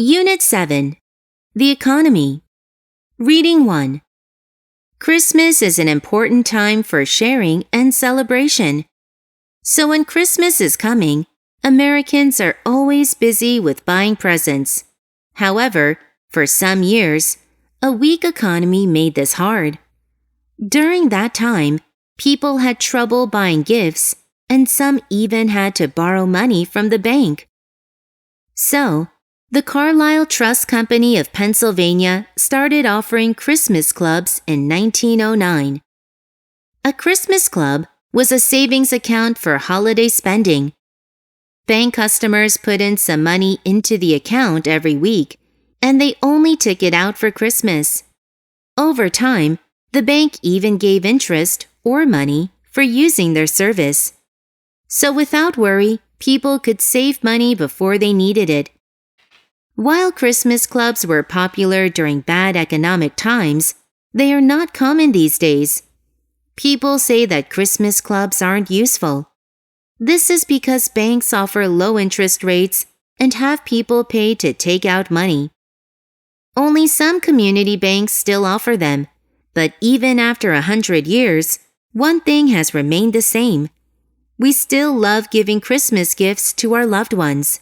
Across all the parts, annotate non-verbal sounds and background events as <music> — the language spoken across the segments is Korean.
Unit 7 The Economy. Reading 1 Christmas is an important time for sharing and celebration. So when Christmas is coming, Americans are always busy with buying presents. However, for some years, a weak economy made this hard. During that time, people had trouble buying gifts, and some even had to borrow money from the bank. So, the Carlisle Trust Company of Pennsylvania started offering Christmas clubs in 1909. A Christmas club was a savings account for holiday spending. Bank customers put in some money into the account every week, and they only took it out for Christmas. Over time, the bank even gave interest or money for using their service. So without worry, people could save money before they needed it. While Christmas clubs were popular during bad economic times, they are not common these days. People say that Christmas clubs aren't useful. This is because banks offer low interest rates and have people pay to take out money. Only some community banks still offer them, but even after a hundred years, one thing has remained the same. We still love giving Christmas gifts to our loved ones.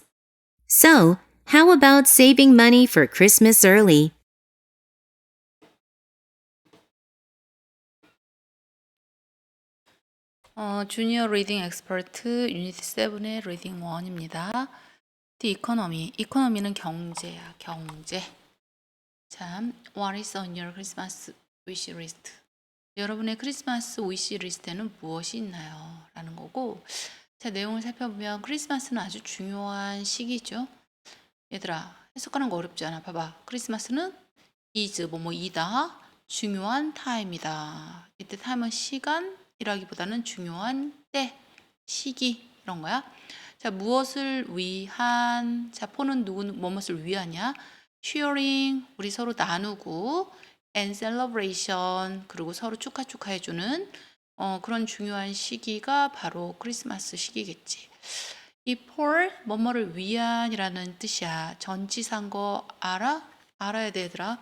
So, how about saving money for Christmas early? 어, 주니어 리딩 엑스퍼트 유니트 7의 리딩 1입니다. The economy. economy는 경제야, 경제. 자, what is on your Christmas wish list? 여러분의 크리스마스 위시 리스트에는 무엇이 있나요? 라는 거고 자, 내용을 살펴보면 크리스마스는 아주 중요한 시기죠. 얘들아, 해석하는 거 어렵지 않아. 봐봐. 크리스마스는 is 뭐뭐 이다. 중요한 타임이다. 이때 타임은 시간이라기보다는 중요한 때, 시기 이런 거야. 자, 무엇을 위한? 자, 포는 누구 무엇을 위하냐? sharing 우리 서로 나누고 and celebration 그리고 서로 축하 축하해 주는 어, 그런 중요한 시기가 바로 크리스마스 시기겠지. 이 for 뭐뭐를 위한이라는 뜻이야. 전치사인 거 알아? 알아야 돼, 얘들아.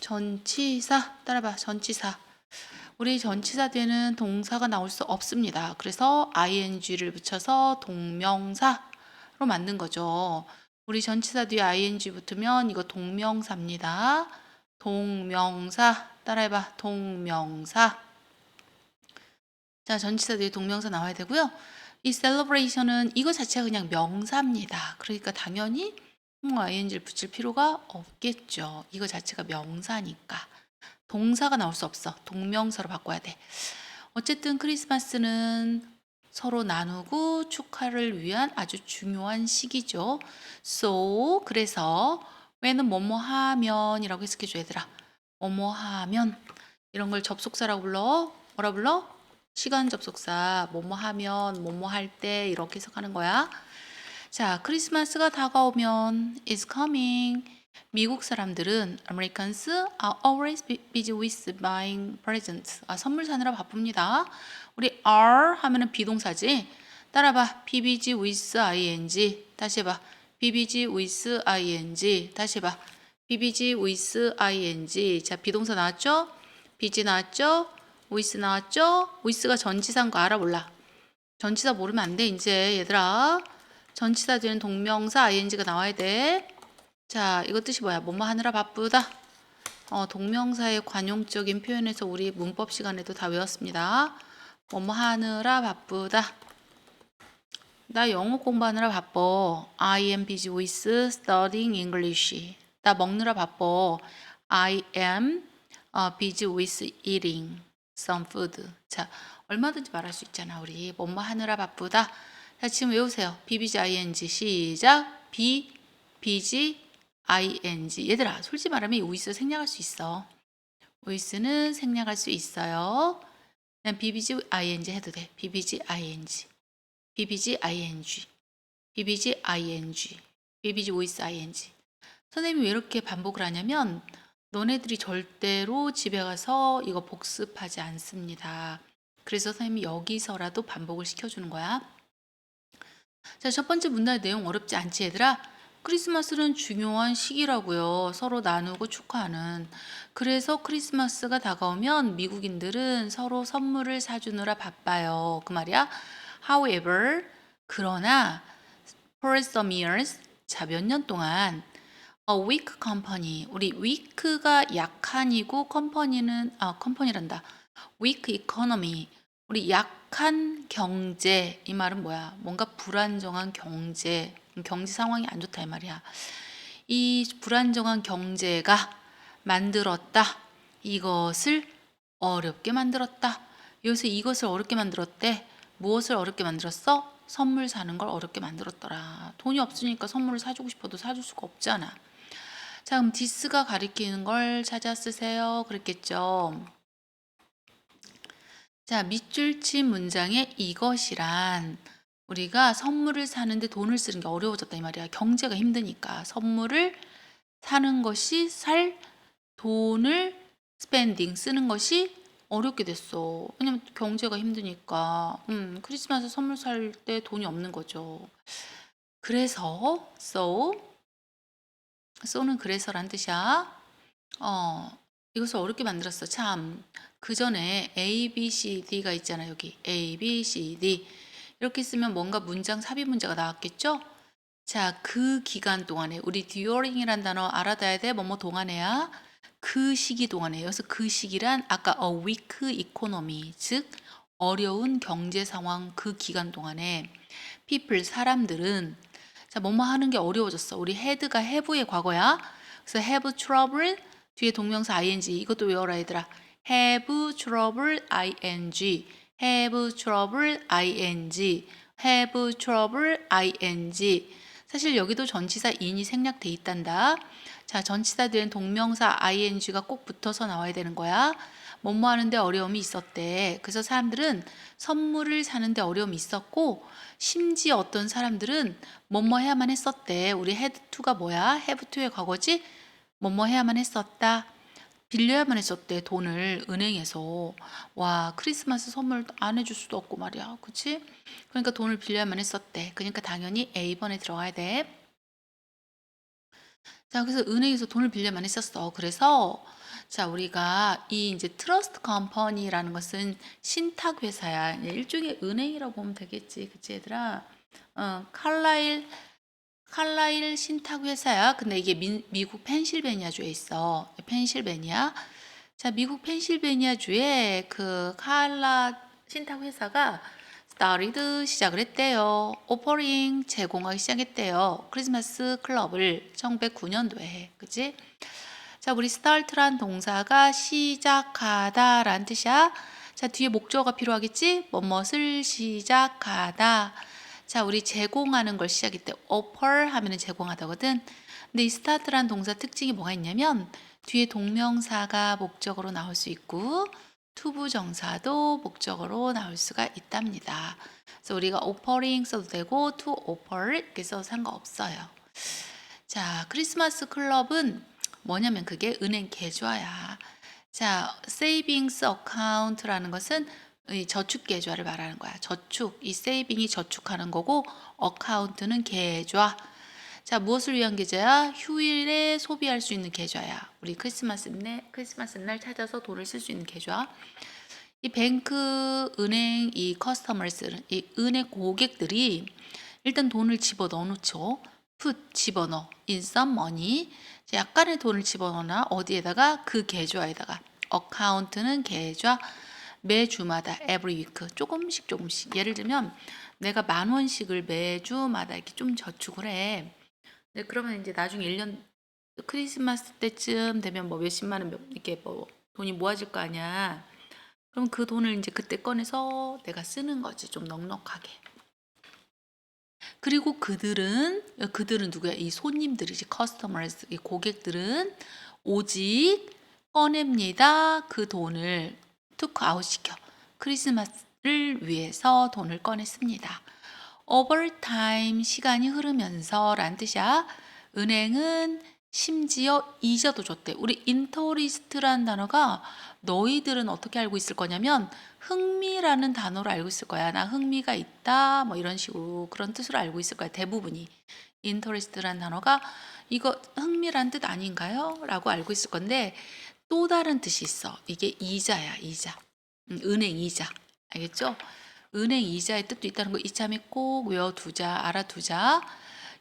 전치사 따라봐. 전치사. 우리 전치사 뒤에는 동사가 나올 수 없습니다. 그래서 ing를 붙여서 동명사로 만든 거죠. 우리 전치사 뒤에 ing 붙으면 이거 동명사입니다. 동명사 따라해봐. 동명사. 자, 전치사 뒤에 동명사 나와야 되고요. 이 celebration은 이거 자체가 그냥 명사입니다. 그러니까 당연히 뭐 ing를 붙일 필요가 없겠죠. 이거 자체가 명사니까. 동사가 나올 수 없어. 동명사로 바꿔야 돼. 어쨌든 크리스마스는 서로 나누고 축하를 위한 아주 중요한 시기죠. So, 그래서 왜는 뭐뭐 하면이라고 해석해줘 얘들아. 뭐뭐 하면 이런 걸 접속사라고 불러. 뭐라 불러? 시간 접속사 뭐뭐 하면 뭐뭐 할 때 이렇게 해석하는 거야. 자, 크리스마스가 다가오면 is coming. 미국 사람들은 Americans are always busy with buying presents. 아, 선물 사느라 바쁩니다. 우리 are 하면은 비동사지. 따라봐. be busy with ing. 다시 해봐. be busy with ing. 다시 해봐. be busy with ing. 자, 비동사 나왔죠? busy 나왔죠? With 나왔죠? with가 전치사인 거 알아 몰라? 전치사 모르면 안 돼, 이제 얘들아. 전치사 뒤에는 동명사 ing가 나와야 돼. 자, 이거 뜻이 뭐야? 뭐뭐 하느라 바쁘다. 어, 동명사의 관용적인 표현에서 우리 문법 시간에도 다 외웠습니다. 뭐뭐 하느라 바쁘다. 나 영어 공부하느라 바빠. I am busy with studying English. 나 먹느라 바빠. I am uh, busy with eating some food. 자, 얼마든지 말할 수 있잖아. 우리 뭐뭐 하느라 바쁘다. 자, 지금 외우세요. 비비지 ing 시작. 비 비지 ing. 얘들아, 솔직히 말하면 이 우이스 생략할 수 있어. 우이스는 생략할 수 있어요. 그냥 비비지 ing 해도 돼. 비비지 ing. 비비지 ing. 비비지 ing. 비비지 우이스 ing. 선생님이 왜 이렇게 반복을 하냐면 너네들이 절대로 집에 가서 이거 복습하지 않습니다. 그래서 선생님이 여기서라도 반복을 시켜주는 거야. 자, 첫 번째 문단의 내용 어렵지 않지, 얘들아? 크리스마스는 중요한 시기라고요. 서로 나누고 축하하는. 그래서 크리스마스가 다가오면 미국인들은 서로 선물을 사주느라 바빠요. 그 말이야. However, 그러나 for some years, 자, 몇 년 동안 a weak company, 우리 weak가 약한이고 컴퍼니는 아, 컴퍼니란다. weak economy, 우리 약한 경제 이 말은 뭐야? 뭔가 불안정한 경제, 경제 상황이 안 좋다 이 말이야. 이 불안정한 경제가 만들었다. 이것을 어렵게 만들었다. 여기서 이것을 어렵게 만들었대. 무엇을 어렵게 만들었어? 선물 사는 걸 어렵게 만들었더라. 돈이 없으니까 선물을 사주고 싶어도 사줄 수가 없잖아. 자, 그럼 디스가 가리키는 걸 찾아 쓰세요. 그랬겠죠. 자, 밑줄 친 문장의 이것이란 우리가 선물을 사는데 돈을 쓰는 게 어려워졌다 이 말이야. 경제가 힘드니까 선물을 사는 것이 살 돈을 스펜딩 쓰는 것이 어렵게 됐어. 왜냐면 경제가 힘드니까. 음, 크리스마스 선물 살 때 돈이 없는 거죠. 그래서 so so는 그래서란 뜻이야. 어, 이것을 어렵게 만들었어. 참. 그 전에 A, B, C, D가 있잖아. 여기 A, B, C, D. 이렇게 쓰면 뭔가 문장 삽입 문제가 나왔겠죠? 자, 그 기간 동안에 우리 during이란 단어 알아둬야 돼. 뭐뭐 동안에야. 그 시기 동안에. 여기서 그 시기란 아까 a weak economy, 즉 어려운 경제 상황 그 기간 동안에 people 사람들은 자, 뭐뭐 하는 게 어려워졌어. 우리 had가 have의 과거야. 그래서 have trouble 뒤에 동명사 ing 이것도 외워라 얘들아. have trouble ing have trouble ing have trouble ing 사실 여기도 전치사 in이 생략돼 있단다. 자, 전치사 뒤엔 동명사 ing가 꼭 붙어서 나와야 되는 거야. 뭐뭐 하는데 어려움이 있었대. 그래서 사람들은 선물을 사는데 어려움이 있었고 심지어 어떤 사람들은 뭐뭐 해야만 했었대. 우리 to가 뭐야? to의 과거지? 뭐뭐 해야만 했었다. 빌려야만 했었대 돈을 은행에서 와 크리스마스 선물 안 해줄 수도 없고 말이야 그치 그러니까 돈을 빌려야만 했었대 그러니까 당연히 A번에 들어가야 돼자 그래서 은행에서 돈을 빌려야만 했었어 그래서 자 우리가 이 이제 트러스트 컴퍼니라는 것은 신탁 회사야 일종의 은행이라고 보면 되겠지 그치 얘들아 어 칼라일 칼라일 신탁 회사야. 근데 이게 미, 미국 펜실베니아주에 있어. 펜실베니아. 자, 미국 펜실베니아주에 그 칼라 신탁 회사가 started 시작을 했대요. 오퍼링 제공하기 시작했대요. 크리스마스 클럽을 1909년도에. 그치? 자, 우리 start란 동사가 시작하다라는 뜻이야. 자, 뒤에 목적어가 필요하겠지? 뭐뭇을 시작하다. 자, 우리 제공하는 걸 시작할 때 offer 하면은 제공하다거든. 근데 이 start란 동사 특징이 뭐가 있냐면 뒤에 동명사가 목적어로 나올 수 있고 투부정사도 목적어로 나올 수가 있답니다. 그래서 우리가 offering 써도 되고 to offer 이렇게 써도 상관없어요. 자, 크리스마스 클럽은 뭐냐면 그게 은행 계좌야. 자, savings account라는 것은 이 저축 계좌를 말하는 거야. 저축, 이 세이빙이 저축하는 거고 어카운트는 계좌. 자, 무엇을 위한 계좌야? 휴일에 소비할 수 있는 계좌야. 우리 크리스마스 날 크리스마스 날 찾아서 돈을 쓸 수 있는 계좌. 이 뱅크 은행 이 커스터머스 이 은행 고객들이 일단 돈을 집어 넣어 놓죠. Put 집어넣어 in some money 약간의 돈을 집어넣나 어디에다가 그 계좌에다가 어카운트는 계좌 매주마다 every week 조금씩 조금씩 예를 들면 내가 만 원씩을 매주마다 이렇게 좀 저축을 해. 네, 그러면 이제 나중에 1년 크리스마스 때쯤 되면 뭐 몇십만 원 몇- 이렇게 뭐 돈이 모아질 거 아니야. 그럼 그 돈을 이제 그때 꺼내서 내가 쓰는 거지 좀 넉넉하게. 그리고 그들은 그들은 누구야? 이 손님들이지 커스터머스 이 고객들은 오직 꺼냅니다. 그 돈을 투크 아웃 시켜 크리스마스를 위해서 돈을 꺼냈습니다. 오버타임 시간이 흐르면서 란 뜻이야. 은행은 심지어 이자도 줬대. 우리 인터리스트라는 단어가 너희들은 어떻게 알고 있을 거냐면 흥미라는 단어로 알고 있을 거야. 나 흥미가 있다. 뭐 이런 식으로 그런 뜻으로 알고 있을 거야. 대부분이. interest란 단어가 이거 흥미란 뜻 아닌가요? 라고 알고 있을 건데 또 다른 뜻이 있어. 이게 이자야, 이자. 음, 은행 이자. 알겠죠? 은행 이자의 뜻도 있다는 거 이참에 꼭 외워두자, 알아두자.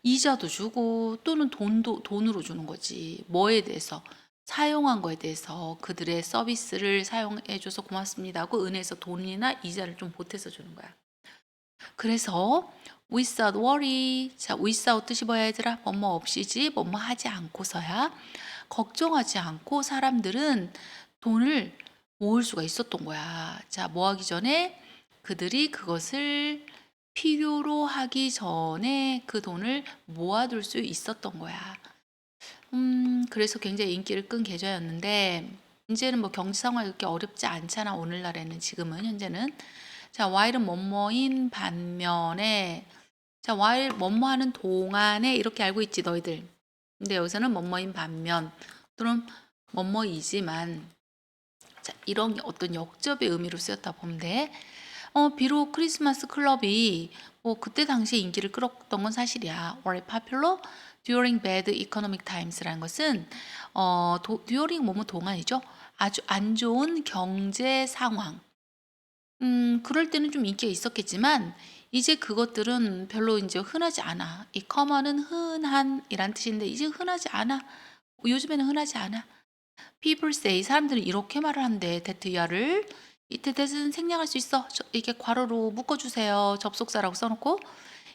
이자도 주고 또는 돈도 돈으로 주는 거지. 뭐에 대해서 사용한 거에 대해서 그들의 서비스를 사용해 줘서 고맙습니다 하고 은행에서 돈이나 이자를 좀 보태서 주는 거야. 그래서 without worry. 자, without 뜻이 뭐야 얘들아? 뭐뭐 없이지, 뭐뭐 하지 않고서야 걱정하지 않고 사람들은 돈을 모을 수가 있었던 거야. 자, 뭐 하기 전에 그들이 그것을 필요로 하기 전에 그 돈을 모아둘 수 있었던 거야. 음, 그래서 굉장히 인기를 끈 계좌였는데, 이제는 뭐 경제 상황이 그렇게 어렵지 않잖아, 오늘날에는, 지금은, 현재는. 자, while은 뭐뭐인 반면에, 자, while 뭐뭐 하는 동안에 이렇게 알고 있지, 너희들. 근데 여기서는 뭐뭐인 반면, 또는 뭐뭐이지만, 자, 이런 게 어떤 역접의 의미로 쓰였다 보면 돼. 어, 비록 크리스마스 클럽이 뭐 그때 당시에 인기를 끌었던 건 사실이야. Very popular during bad economic times라는 것은 어, 도, during 뭐뭐 동안이죠. 아주 안 좋은 경제 상황. 음, 그럴 때는 좀 인기가 있었겠지만 이제 그것들은 별로 이제 흔하지 않아. 이 common은 흔한이란 뜻인데 이제 흔하지 않아. 요즘에는 흔하지 않아. People say 사람들은 이렇게 말을 한대. 대트야를 이때 대은 생략할 수 있어. 저- 이렇게 괄호로 묶어주세요. 접속사라고 써놓고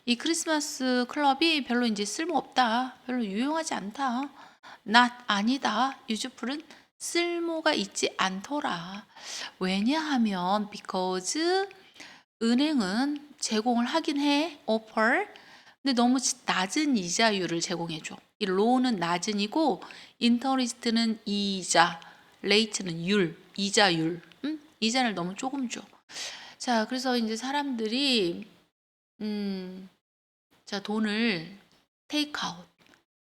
이 크리스마스 클럽이 별로 이제 쓸모 없다. 별로 유용하지 않다. not 아니다. useful은 쓸모가 있지 않더라. 왜냐하면 because 은행은 제공을 하긴 해. offer. 근데 너무 지- 낮은 이자율을 제공해 줘. 이 low는 낮은이고 interest는 이자, rate는 율, 이자율. 음? 이자를 너무 조금 줘. 자, 그래서 이제 사람들이 음, 자, 돈을 out.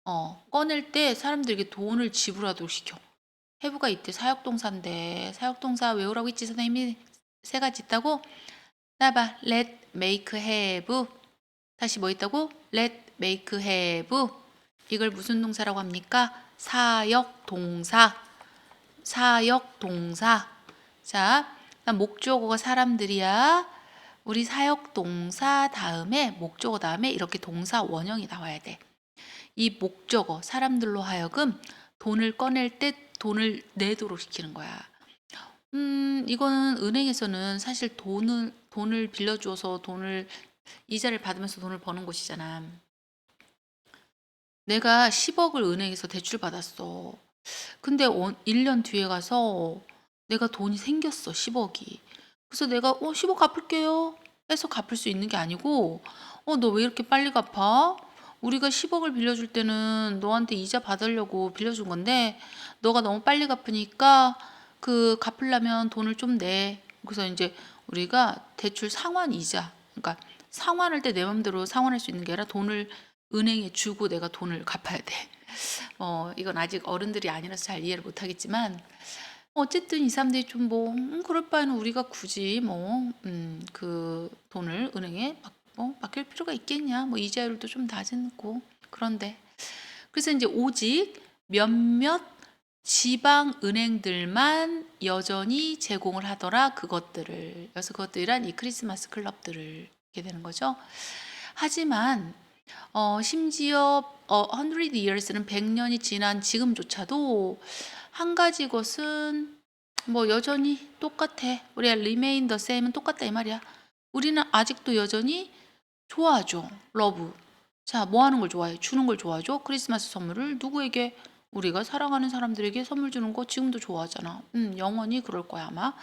어, 꺼낼 때 사람들에게 돈을 지불하도록 시켜. 해부가 이때 사역동사인데 사역동사 외우라고 했지 선생님이 세 가지 있다고? 나봐 let, make, have 다시 뭐 있다고? let, make, have 이걸 무슨 동사라고 합니까? 사역동사 사역동사 자 목적어가 사람들이야 우리 사역 동사 다음에 목적어 다음에 이렇게 동사 원형이 나와야 돼. 이 목적어 사람들로 하여금 돈을 꺼낼 때 돈을 내도록 시키는 거야. 음, 이거는 은행에서는 사실 돈을 돈을 빌려줘서 돈을 이자를 받으면서 돈을 버는 곳이잖아. 내가 10억을 은행에서 대출 받았어. 근데 1년 뒤에 가서 내가 돈이 생겼어, 10억이. 그래서 내가 어, 10억 갚을게요. 해서 갚을 수 있는 게 아니고 어, 너 왜 이렇게 빨리 갚아? 우리가 10억을 빌려줄 때는 너한테 이자 받으려고 빌려준 건데 너가 너무 빨리 갚으니까 그 갚으려면 돈을 좀 내. 그래서 이제 우리가 대출 상환 이자, 그러니까 상환할 때 내 맘대로 상환할 수 있는 게 아니라 돈을 은행에 주고 내가 돈을 갚아야 돼. <laughs> 어, 이건 아직 어른들이 아니라서 잘 이해를 못 하겠지만 어쨌든 이 사람들이 좀 뭐, 음, 그럴 바에는 우리가 굳이 뭐, 음, 그 돈을 은행에 막, 뭐, 맡길 필요가 있겠냐. 뭐, 이자율도 좀 낮고. 그런데. 그래서 이제 오직 몇몇 지방 은행들만 여전히 제공을 하더라. 그것들을. 그래서 그것들이란 이 크리스마스 클럽들을 이렇게 되는 거죠. 하지만, 어, 심지어, 어, 100 years는 100년이 지난 지금조차도 한 가지 것은 뭐 여전히 똑같아. 우리가 remain the same은 똑같다 이 말이야. 우리는 아직도 여전히 좋아하죠. 러브. 자, 뭐 하는 걸 좋아해? 주는 걸 좋아하죠. 크리스마스 선물을 누구에게? 우리가 사랑하는 사람들에게 선물 주는 거 지금도 좋아하잖아. 음, 영원히 그럴 거야, 아마.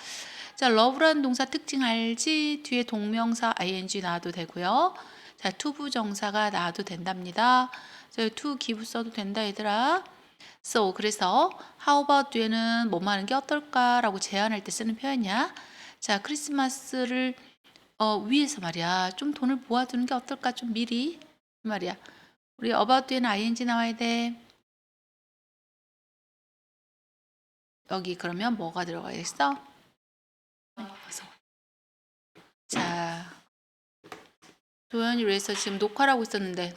자, love라는 동사 특징 알지? 뒤에 동명사 ing 나와도 되고요. 자, 투부 정사가 나와도 된답니다. 자, to give 써도 된다, 얘들아. So 그래서 how about 뒤에는 뭐 하는 게 어떨까라고 제안할 때 쓰는 표현이야. 자 크리스마스를 어, 위해서 말이야 좀 돈을 모아두는 게 어떨까 좀 미리 말이야. 우리 about 뒤에는 ing 나와야 돼. 여기 그러면 뭐가 들어가겠어? 자 도현이 그래서 지금 녹화를 하고 있었는데